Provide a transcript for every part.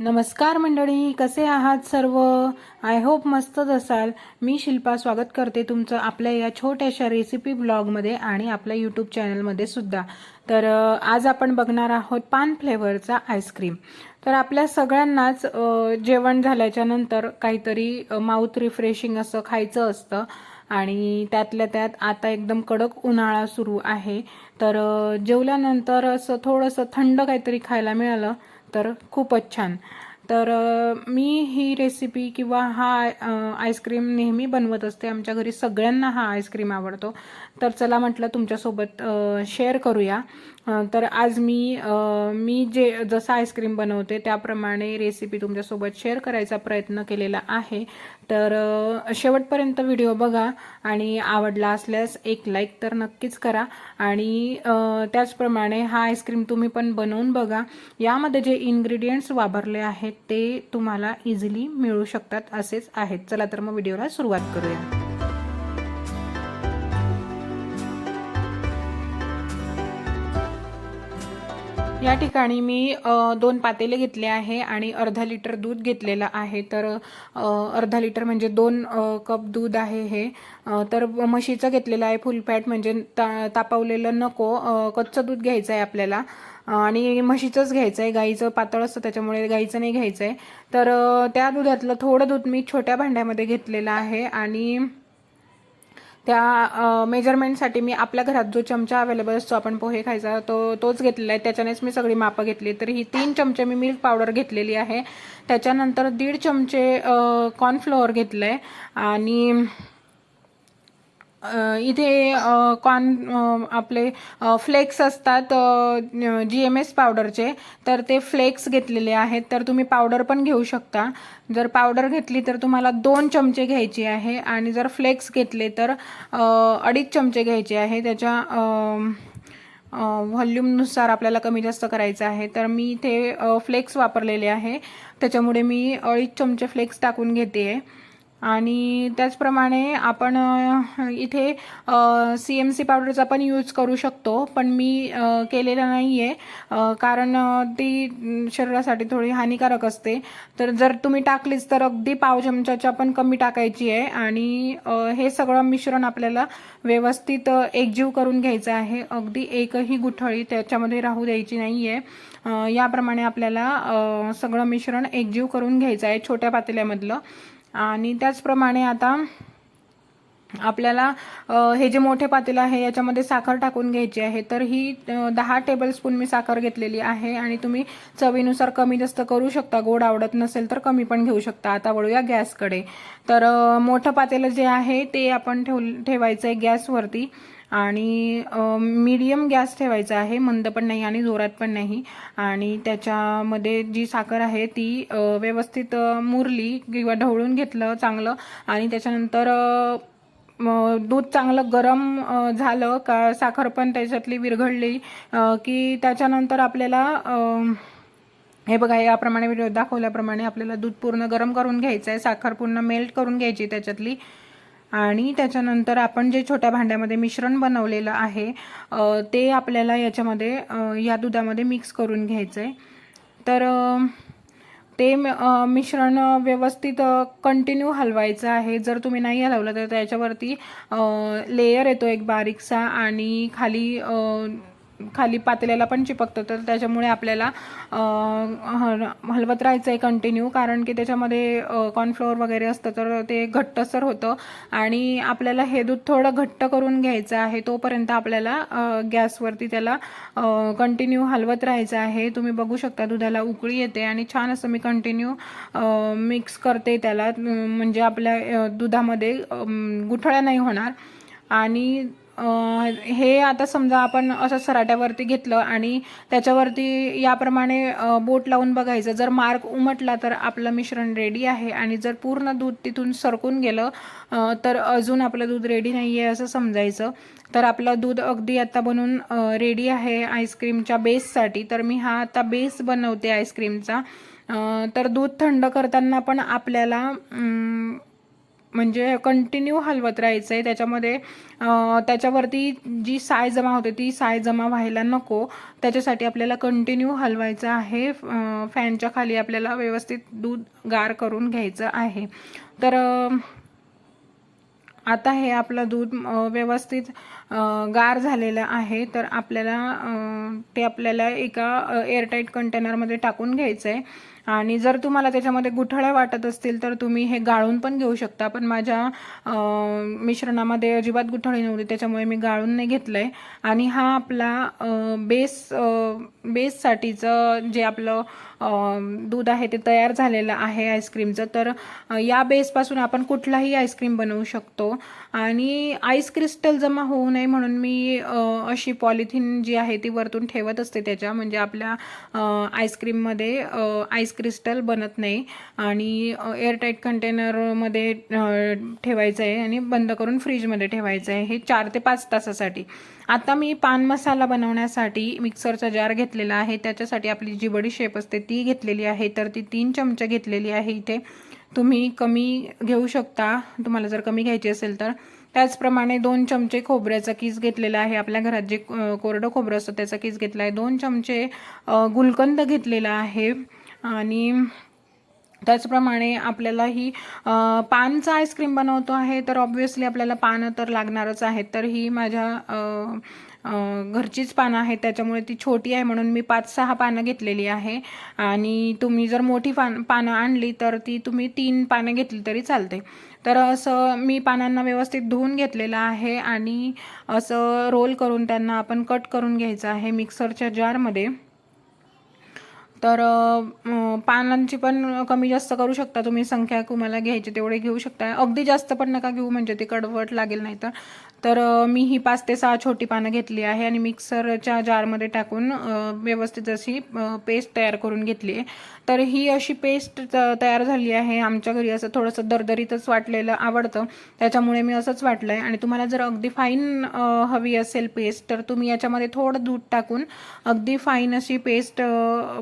नमस्कार मंडळी कसे आहात सर्व? आय होप मस्तच असाल. मी शिल्पा स्वागत करते तुमचं आपल्या या छोट्याशा रेसिपी ब्लॉगमध्ये आणि आपल्या यूट्यूब चॅनलमध्ये सुद्धा. तर आज आपण बघणार आहोत पान फ्लेवरचा आईस्क्रीम तर आपल्या सगळ्यांनाच जेवण झाल्याच्यानंतर काहीतरी माउथ रिफ्रेशिंग असं खायचं असतं. आणि त्यातल्या त्यात आता एकदम कडक उन्हाळा सुरू आहे. तर जेवल्यानंतर असं थोडंसं थंड काहीतरी खायला मिळालं. तर खूपच छान. तर मी ही रेसिपी किंवा हा आईस्क्रीम नेहमी बनवत असते. आमच्या घरी सगळ्यांना हा आईस्क्रीम आवडतो. तर चला म्हटलं तुमच्यासोबत शेअर करूया. तर आज मी मी जे जसं आईस्क्रीम बनवते त्याप्रमाणे रेसिपी तुमच्यासोबत शेअर करायचा प्रयत्न केलेला आहे. तर शेवटपर्यंत व्हिडिओ बघा आणि आवडला असल्यास एक लाईक तर नक्कीच करा. आणि त्याचप्रमाणे हा आईस्क्रीम तुम्ही पण बनवून बघा. यामध्ये जे इन्ग्रेडियंट्स वापरले आहेत ते तुम्हाला इझिली मिळू शकतात असेच आहेत. चला तर मग व्हिडिओला सुरुवात करूया. या ठिकाणी मी दोन पातेले घेतले आहे आणि अर्धा लिटर दूध घेतलेलं आहे. तर अर्धा लिटर म्हणजे दोन कप दूध आहे हे. तर म्हशीचं घेतलेलं आहे फुल फॅट म्हणजे ता तापवलेलं नको कच्चं दूध घ्यायचं आहे आपल्याला. आणि म्हशीचंच घ्यायचं आहे. गाईचं पातळ असतं त्याच्यामुळे गाईचं नाही घ्यायचं आहे. तर त्या दुधातलं थोडं दूध मी छोट्या भांड्यामध्ये घेतलेलं आहे. आणि त्या मेजरमेंटसाठी मी आपल्या घरात जो चमचा अवेलेबल असतो आपण पोहे खायचा तो तोच घेतलेला आहे. त्याच्यानेच मी सगळी मापं घेतली. तर ही तीन चमचे मी मिल्क पावडर घेतलेली आहे. त्याच्यानंतर दीड चमचे कॉर्नफ्लोअर घेतलं आहे आणि इथे कॉर्न आपले फ्लेक्स असतात जी एम एस पावडरचे. तर ते फ्लेक्स घेतलेले आहेत. तर तुम्ही पावडर पण घेऊ शकता. जर पावडर घेतली तर तुम्हाला दोन चमचे घ्यायचे आहे. आणि जर फ्लेक्स घेतले तर अडीच चमचे घ्यायचे आहे. त्याच्या व्हॉल्यूमनुसार आपल्याला कमी जास्त करायचं आहे. तर मी इथे फ्लेक्स वापरलेले आहे. त्याच्यामुळे मी अडीच चमचे फ्लेक्स टाकून घेते. आहे आणि त्याचप्रमाणे आपण इथे सी एम सी पावडरचा पण यूज करू शकतो पण मी केलेला नाही आहे कारण ती शरीरासाठी थोडी हानिकारक असते. तर जर तुम्ही टाकलीच तर अगदी पाव चमच्याच्या पण कमी टाकायची आहे आणि हे सगळं मिश्रण आपल्याला व्यवस्थित एकजीव करून घ्यायचं आहे. अगदी एकही गुठळी त्याच्यामध्ये राहू द्यायची नाही आहे याप्रमाणे आपल्याला सगळं मिश्रण एकजीव करून घ्यायचं आहे छोट्या पातेल्यामधलं. आणि त्याचप्रमाणे आता आपल्याला हे जे मोठे पातेलं आहे याच्यामध्ये साखर टाकून घ्यायची आहे. तर ही दहा टेबलस्पून मी साखर घेतलेली आहे आणि तुम्ही चवीनुसार कमी जास्त करू शकता. गोड आवडत नसेल तर कमी पण घेऊ शकता. आता वळूया गॅसकडे. तर मोठं पातेलं जे आहे ते आपण ठेव ठेवायचं आहे गॅसवरती. आणि मीडियम गॅस ठेवायचा आहे मंद पण नाही आणि जोरात पण नाही. आणि त्याच्यामध्ये जी साखर आहे ती व्यवस्थित मुरली किंवा ढवळून घेतलं चांगलं. आणि त्याच्यानंतर दूध चांगलं गरम झालं का साखर पण त्याच्यातली विरघळली की त्याच्यानंतर आपल्याला हे बघा याप्रमाणे व्हिडिओ दाखवल्याप्रमाणे आपल्याला दूध पूर्ण गरम करून घ्यायचं आहे साखर पूर्ण मेल्ट करून घ्यायची त्याच्यातली. आणि त्याच्यानंतर आपण जे छोट्या भांड्यामध्ये मिश्रण बनवलेलं आहे ते आपल्याला याच्यामध्ये या दुधामध्ये मिक्स करून घ्यायचं आहे तर ते मिश्रण व्यवस्थित कंटिन्यू हलवायचं आहे. जर तुम्ही नाही हलवलं तर त्याच्यावरती लेयर येतो एक बारीकसा आणि खाली खाली पातेल्याला पण चिपकतं. तर त्याच्यामुळे आपल्याला हल- हलवत राहायचं आहे कंटिन्यू कारण की त्याच्यामध्ये कॉर्नफ्लोअर वगैरे असतं तर ते घट्टसर होतं. आणि आपल्याला हे दूध थोडं घट्ट करून घ्यायचं आहे तोपर्यंत आपल्याला गॅसवरती त्याला कंटिन्यू हलवत राहायचं आहे. तुम्ही बघू शकता दुधाला उकळी येते आणि छान असं मी कंटिन्यू मिक्स करते त्याला. म्हणजे आपल्या दुधामध्ये गुठळ्या नाही होणार. आणि हे आता समजा आपण असं सराट्यावरती घेतलं आणि त्याच्यावरती याप्रमाणे बोट लावून बघायचं. जर मार्क उमटला तर आपलं मिश्रण रेडी आहे आणि जर पूर्ण दूध तिथून सरकून गेलं तर अजून आपलं दूध रेडी नाही आहे असं समजायचं. तर आपलं दूध अगदी आता बनून रेडी आहे आईस्क्रीमच्या बेससाठी तर मी हा आता बेस बनवते आईस्क्रीमचा तर दूध थंड करताना पण आपल्याला म्हणजे कंटिन्यू हलवत राहायचं आहे त्याच्यामध्ये त्याच्यावरती जी साय जमा होते ती साय जमा व्हायला नको. त्याच्यासाठी आपल्याला कंटिन्यू हलवायचं आहे. फॅनच्या खाली आपल्याला व्यवस्थित दूध गार करून घ्यायचं आहे. तर आता हे आपलं दूध व्यवस्थित गार झालेलं आहे. तर आपल्याला ते आपल्याला एका एअरटाईट कंटेनरमध्ये टाकून घ्यायचं आहे आणि जर तुम्हाला त्याच्यामध्ये गुठळ्या वाटत असतील तर तुम्ही हे गाळून पण घेऊ शकता. पण माझ्या मिश्रणामध्ये अजिबात गुठळी नव्हती त्याच्यामुळे मी गाळून नाही घेतलं आहे आणि हा आपला बेस बेससाठीचं जे आपलं दूध आहे ते तयार झालेलं आहे आईस्क्रीमचं. तर या बेसपासून आपण कुठलाही आईस्क्रीम बनवू शकतो. आणि आईस क्रिस्टल जमा होऊ नये म्हणून मी अशी पॉलिथिन जी आहे ती वरतून ठेवत असते त्याच्या. म्हणजे आपल्या आईस्क्रीममध्ये आईस क्रिस्टल बनत नाही. आणि एअरटाईट कंटेनरमध्ये ठेवायचं आहे आणि बंद करून फ्रीजमध्ये ठेवायचं आहे. हे चार ते पाच तासासाठी. आता मी पान मसाला बनवण्यासाठी मिक्सरचा जार घेतलेला आहे. त्याच्यासाठी आपली जी बडीशेप असते ती घेतलेली आहे. तर ती तीन चमचे घेतलेली आहे इथे. तुम्ही कमी घेऊ शकता. तुम्हाला जर कमी घ्यायची असेल तर. त्याचप्रमाणे दोन चमचे खोबऱ्याचा किस घेतलेला आहे. आपल्या घरात जे कोरडं खोबरं असतं त्याचा किस घेतला आहे. दोन चमचे गुलकंद घेतलेला आहे. आणि त्याचप्रमाणे आपल्याला ही पानचं आईस्क्रीम बनवतो आहे तर ऑब्व्हियसली आपल्याला पानं तर लागणारच आहेत. तर ही माझ्या घरचीच पानं आहेत त्याच्यामुळे ती छोटी आहे म्हणून मी पाच सहा पानं घेतलेली आहे. आणि तुम्ही जर मोठी पान पानं आणली तर ती तुम्ही तीन पानं घेतली तरी चालते. तर असं मी पानांना व्यवस्थित धुवून घेतलेलं आहे आणि असं रोल करून त्यांना आपण कट करून घ्यायचं आहे मिक्सरच्या जारमध्ये तर पानांची पण कमी जास्त करू शकता तुम्ही. संख्या तुम्हाला घ्यायची तेवढे घेऊ शकता. अगदी जास्त पण नका घेऊ म्हणजे ते कडवट लागेल नाही तर तर मी ही पाच ते सहा छोटी पानं घेतली आहे आणि मिक्सरच्या जारमध्ये टाकून व्यवस्थित अशी पेस्ट तयार करून घेतली आहे. तर ही अशी पेस्ट तयार झाली आहे. आमच्या घरी असं थोडंसं दरदरीतच वाटलेलं आवडतं. त्याच्यामुळे मी असंच वाटलं आहे आणि तुम्हाला जर अगदी फाईन हवी असेल पेस्ट तर तुम्ही याच्यामध्ये थोडं दूध टाकून अगदी फाईन अशी पेस्ट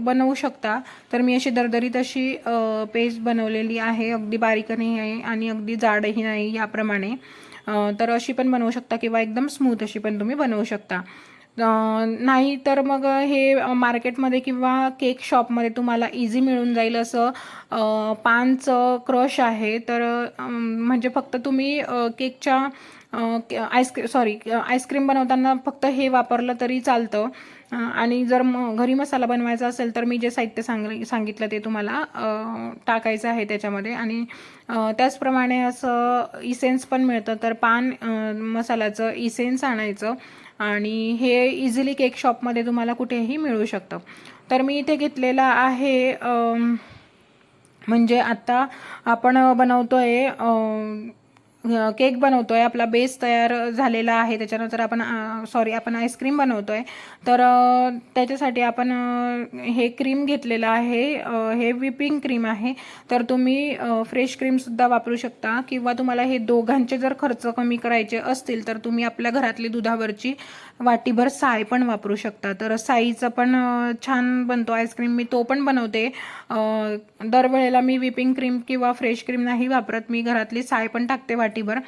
बनवू शकता. तर मी अशी दरदरीत अशी पेस्ट बनवलेली आहे. अगदी बारीक नाही आहे आणि अगदी जाडही नाही याप्रमाणे. तर अशी पण बनवू शकता किंवा एकदम स्मूथ अशी पण तुम्ही बनवू शकता. नाही तर मग हे मार्केटमध्ये किंवा केक शॉपमध्ये तुम्हाला इझी मिळून जाईल असं पानच पानचं क्रश आहे. तर म्हणजे फक्त तुम्ही केकच्या आईस्क्रीम सॉरी आईस्क्रीम बनवताना फक्त हे वापरलं तरी चालतं. आणि जर म घरी मसाला बनवायचा असेल तर मी जे साहित्य सांग सांगितलं ते तुम्हाला टाकायचं आहे त्याच्यामध्ये. आणि त्याचप्रमाणे असं इसेन्स पण मिळतं. तर पान मसाल्याचं इसेन्स आणायचं. आणि हे इझिली केक शॉपमध्ये तुम्हाला कुठेही मिळू शकतं. तर मी इथे घेतलेलं आहे म्हणजे आत्ता आपण बनवतो आहे केक बनवतो आहे आपला बेस तयार झालेला आहे. त्याच्यानंतर आपण सॉरी आपण आईस्क्रीम बनवतो आहे तर त्याच्यासाठी आपण हे क्रीम घेतलेलं आहे. हे विपिंग क्रीम आहे. तर तुम्ही फ्रेश क्रीमसुद्धा वापरू शकता. किंवा तुम्हाला हे दोघांचे जर खर्च कमी करायचे असतील तर तुम्ही आपल्या घरातली दुधावरची वाटीभर साय पण वापरू शकता. तर साईचं पण छान बनतो आईस्क्रीम मी तो पण बनवते. दरवेळेला मी विपिंग क्रीम किंवा फ्रेश क्रीम नाही वापरत. मी घरातली साय पण टाकते वाटीभर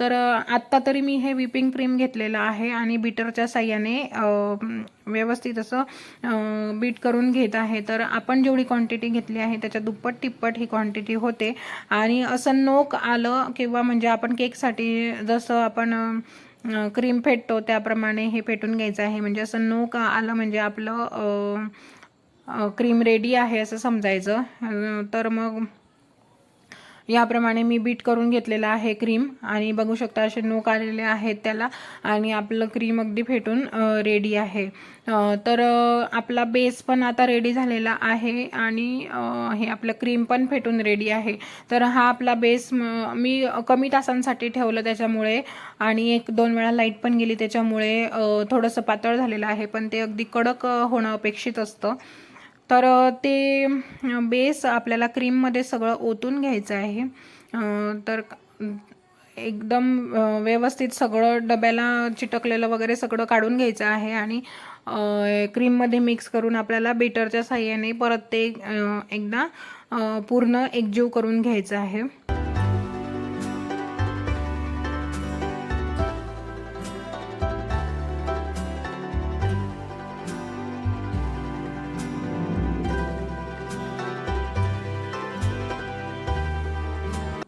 तर आत्ता तरी मी हे विपिंग क्रीम घेतलेलं आहे आणि बीटरच्या साह्याने व्यवस्थित असं बीट करून घेत आहे. तर आपण जेवढी क्वांटिटी घेतली आहे त्याच्या दुप्पट तिप्पट ही क्वांटिटी होते. आणि असं नोक आलं किंवा म्हणजे आपण केकसाठी जसं आपण क्रीम फेटतो त्याप्रमाणे हे फेटून घ्यायचं आहे. म्हणजे असं नोक आलं म्हणजे आपलं क्रीम रेडी आहे असं समजायचं. तर मग याप्रमाणे मी बीट करून घेतलेलं आहे क्रीम. आणि बघू शकता असे नोक आलेले आहेत त्याला. आणि आपलं क्रीम अगदी फेटून रेडी आहे. तर आपला बेस पण आता रेडी झालेला आहे. आणि हे आपलं क्रीम पण फेटून रेडी आहे. तर हा आपला बेस मी कमी तासांसाठी ठेवलं त्याच्यामुळे. आणि एक दोन वेळा लाइट पण गेली त्याच्यामुळे थोडंसं पातळ झालेलं आहे. पण ते अगदी कडक होणं अपेक्षित असतं. तर ते बेस आपल्याला क्रीममध्ये सगळं ओतून घ्यायचं आहे. तर एकदम व्यवस्थित सगळं डब्याला चिटकलेलं वगैरे सगळं काढून घ्यायचं आहे आणि क्रीममध्ये मिक्स करून आपल्याला बेटरच्या साह्याने परत ते एकदा पूर्ण एकजीव करून घ्यायचं आहे.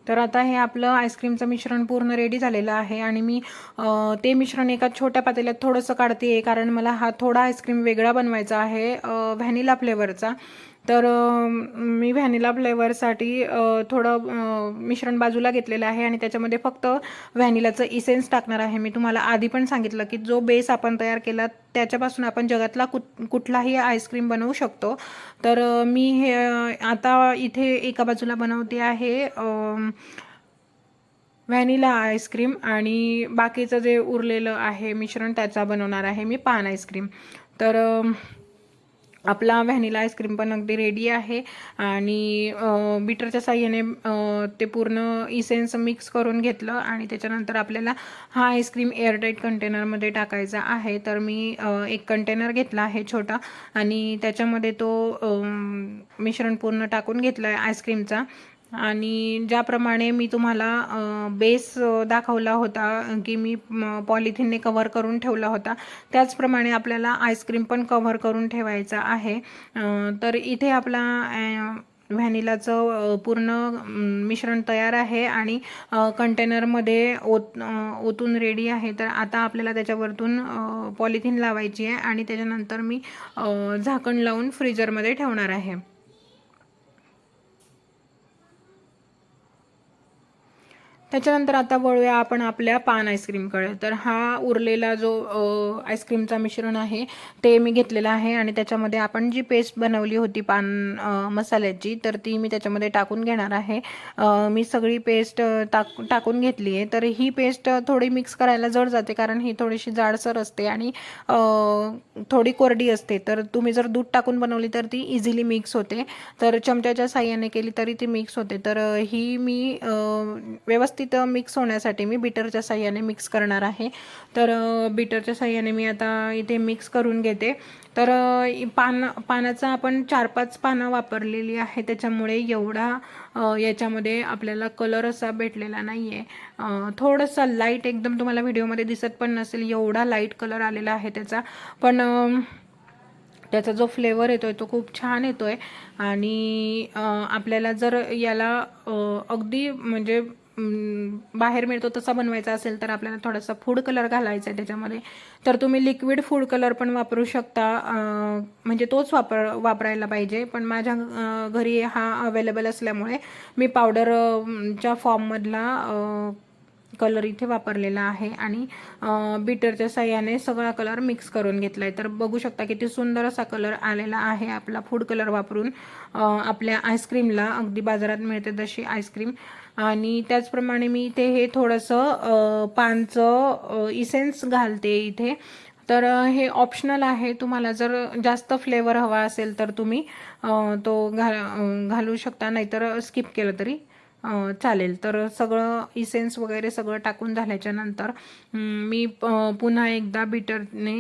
तर आता हे आपलं आईस्क्रीमचं मिश्रण पूर्ण रेडी झालेलं आहे आणि मी ते मिश्रण एका छोट्या पातेल्यात थोडंसं काढते कारण मला हा थोडा आईस्क्रीम वेगळा बनवायचा आहे व्हॅनिला फ्लेवरचा तर मी व्हॅनिला फ्लेवरसाठी थोडं मिश्रण बाजूला घेतलेलं आहे आणि त्याच्यामध्ये फक्त व्हॅनिलाचं इसेन्स टाकणार आहे. मी तुम्हाला आधी पण सांगितलं की जो बेस आपण तयार केला त्याच्यापासून आपण जगातला कुठ कुठलाही आईस्क्रीम बनवू शकतो. तर मी हे आता इथे एका बाजूला बनवते आहे व्हॅनिला आईस्क्रीम आणि बाकीचं जे उरलेलं आहे मिश्रण त्याचा बनवणार आहे मी पान आईस्क्रीम तर आपला व्हॅनिला आईस्क्रीम पण अगदी रेडी आहे. आणि बीटरच्या साह्याने ते पूर्ण इसेन्स मिक्स करून घेतलं आणि त्याच्यानंतर आपल्याला हा आईस्क्रीम एअरटाईट कंटेनरमध्ये टाकायचा आहे. तर मी एक कंटेनर घेतला आहे छोटा आणि त्याच्यामध्ये तो मिश्रण पूर्ण टाकून घेतला आहे आईस्क्रीमचा. आणि ज्याप्रमाणे मी तुम्हाला बेस दाखवला होता की मी पॉलिथिनने कव्हर करून ठेवला होता. त्याचप्रमाणे आपल्याला आईस्क्रीम पण कव्हर करून ठेवायचा आहे. तर इथे आपला व्हॅनिलाचं पूर्ण मिश्रण तयार आहे आणि कंटेनरमध्ये ओत ओतून रेडी आहे. तर आता आपल्याला त्याच्यावरतून पॉलिथिन लावायची आहे आणि त्याच्यानंतर मी झाकण लावून फ्रीजरमध्ये ठेवणार आहे. त्याच्यानंतर आता वळूया आपण आपल्या पान आईस्क्रीमकडे. तर हा उरलेला जो आईस्क्रीमचा मिश्रण आहे ते मी घेतलेलं आहे आणि त्याच्यामध्ये आपण जी पेस्ट बनवली होती पान मसाल्याची तर ती मी त्याच्यामध्ये टाकून घेणार आहे. मी सगळी पेस्ट टाक टाकून घेतली आहे. तर ही पेस्ट थोडी मिक्स करायला जड जाते कारण ही थोडीशी जाडसर असते आणि थोडी कोरडी असते. तर तुम्ही जर दूध टाकून बनवली तर ती इझिली मिक्स होते. तर चमच्याच्या साह्याने केली तरी ती मिक्स होते. तर ही मी व्यवस्थित तिथं मिक्स होण्यासाठी मी बीटरच्या साह्याने मिक्स करणार आहे. तर बीटरच्या साह्याने मी आता इथे मिक्स करून घेते. तर पान पानाचा आपण चार पाच पानं वापरलेली आहे. त्याच्यामुळे एवढा याच्यामध्ये आपल्याला कलर असा भेटलेला नाही आहे थोडंसं लाइट एकदम तुम्हाला व्हिडिओमध्ये दिसत पण नसेल एवढा लाइट कलर आलेला आहे त्याचा. पण त्याचा जो फ्लेवर येतो आहे तो खूप छान येतो आहे आणि आपल्याला जर याला अगदी म्हणजे बाहेर मिळतो तसा बनवायचा असेल तर आपल्याला थोडासा फूड कलर घालायचा आहे त्याच्यामध्ये. तर तुम्ही लिक्विड फूड कलर पण वापरू शकता. म्हणजे तोच वापर वापरायला पाहिजे. पण माझ्या घरी हा अवेलेबल असल्यामुळे मी पावडरच्या फॉर्ममधला कलर इथे वापरलेला आहे आणि बीटरच्या सहाय्याने सगळा कलर मिक्स करून घेतला आहे तर बघू शकता किती सुंदर असा कलर आलेला आहे आपला फूड कलर वापरून. आपल्या आईस्क्रीमला अगदी बाजारात मिळते तशी आईस्क्रीम आणि त्याचप्रमाणे मी इथे हे थोडंसं पानचं इसेन्स घालते इथे. तर हे ऑप्शनल आहे. तुम्हाला जर जास्त फ्लेवर हवा असेल तर तुम्ही तो घा घालू शकता. नाहीतर स्किप केलं तरी. चालेल. तर सगळं इसेन्स वगैरे सगळं टाकून झाल्याच्यानंतर मी पुन्हा एकदा बीटरने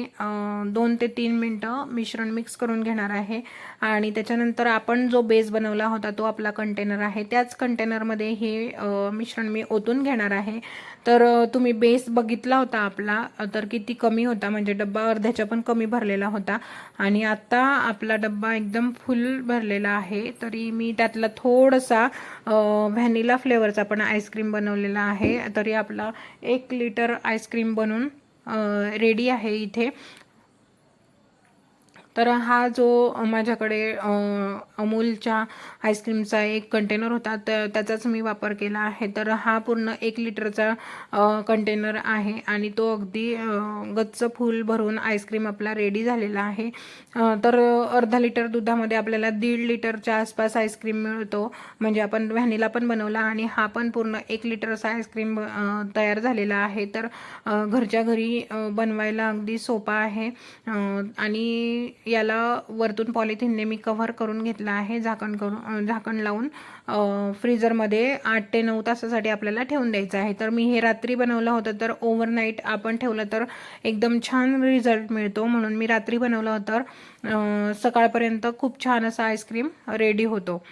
दोन ते तीन मिनटं मिश्रण मिक्स करून घेणार आहे. आणि त्याच्यानंतर आपण जो बेस बनवला होता तो आपला कंटेनर आहे. त्याच कंटेनरमध्ये हे मिश्रण मी ओतून घेणार आहे. तर तुम्ही बेस बघितला होता आपला तर किती कमी होता. म्हणजे डब्बा अर्ध्याच्या पण कमी भरलेला होता. आणि आत्ता आपला डब्बा एकदम फुल भरलेला आहे. तरी मी त्यातला थोडासा व्हॅन व्हॅनिला फ्लेवरचा पण आईस्क्रीम बनवलेला आहे. तरी आपला एक लिटर आईस्क्रीम बनून रेडी आहे इथे. तर हा जो माझ्याकडे अमूलच्या आईस्क्रीमचा एक कंटेनर होता तर त्याचाच मी वापर केला आहे. तर हा पूर्ण एक लिटरचा कंटेनर आहे आणि तो अगदी गच्च फुल भरून आईस्क्रीम आपला रेडी झालेला आहे. तर अर्धा लिटर दुधामध्ये आपल्याला दीड लिटरच्या आसपास आईस्क्रीम मिळतो. म्हणजे आपण व्हॅनिला पण बनवला आणि हा पण पूर्ण एक लिटरचा आईस्क्रीम तयार झालेला आहे. तर घरच्या घरी बनवायला अगदी सोपा आहे. आणि याला वरतून पॉलिथिनने मी कव्हर करून घेतला आहे झाकण करून झाकण लावून फ्रीजरमध्ये आठ ते नऊ तासासाठी आपल्याला ठेवून द्यायचं आहे. तर मी हे रात्री बनवलं होतं तर ओव्हरनाईट आपण ठेवलं तर एकदम छान रिझल्ट मिळतो. म्हणून मी रात्री बनवलं होतं सकाळपर्यंत खूप छान असं आईस्क्रीम रेडी होतो.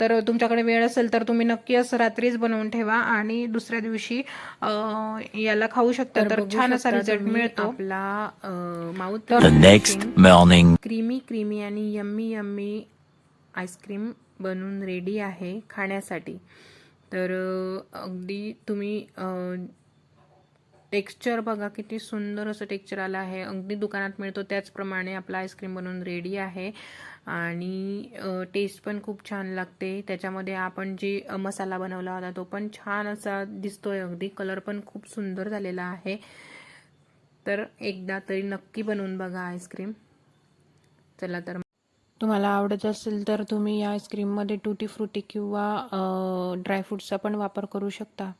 तर तुमच्याकडे वेळ असेल तर तुम्ही नक्की असं रात्रीच बनवून ठेवा आणि दुसऱ्या दिवशी याला खाऊ शकता. तर छान असा रिझल्ट मिळतो. आपला माउथ morning. क्रीमी क्रीमी आणि यम्मी यम्मी आईस्क्रीम बनून रेडी आहे खाण्यासाठी. तर अगदी तुम्ही टेक्स्चर बघा किती सुंदर असं टेक्स्चर आलं आहे. अगदी दुकानात मिळतो त्याचप्रमाणे आपला आईस्क्रीम बनवून रेडी आहे. आणि टेस्ट पण खूप छान लागते. त्याच्यामध्ये आपण जे मसाला बनवला होता तो पण छान असा दिसतोय अगदी. कलर पण खूप सुंदर झालेला आहे. तर एकदा तरी नक्की बनवून बघा आईस्क्रीम चला तर तुम्हाला आवडत असेल तर तुम्ही या आईस्क्रीममध्ये टुटी फ्रुटी किंवा ड्रायफ्रूटचा पण वापर करू शकता.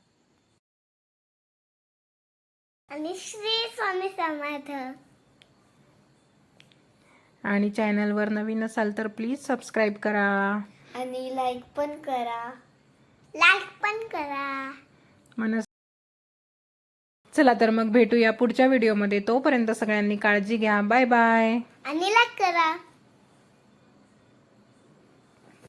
आणि श्री स्वामी समर्थ. आणि चॅनलवर नवीन असाल तर प्लीज सबस्क्राईब करा. आणि लाईक पण करा. लाईक पण करा. मनस चला तर मग भेटूया पुढच्या व्हिडिओमध्ये तोपर्यंत सगळ्यांनी काळजी घ्या. बाय बाय आणि लाईक करा.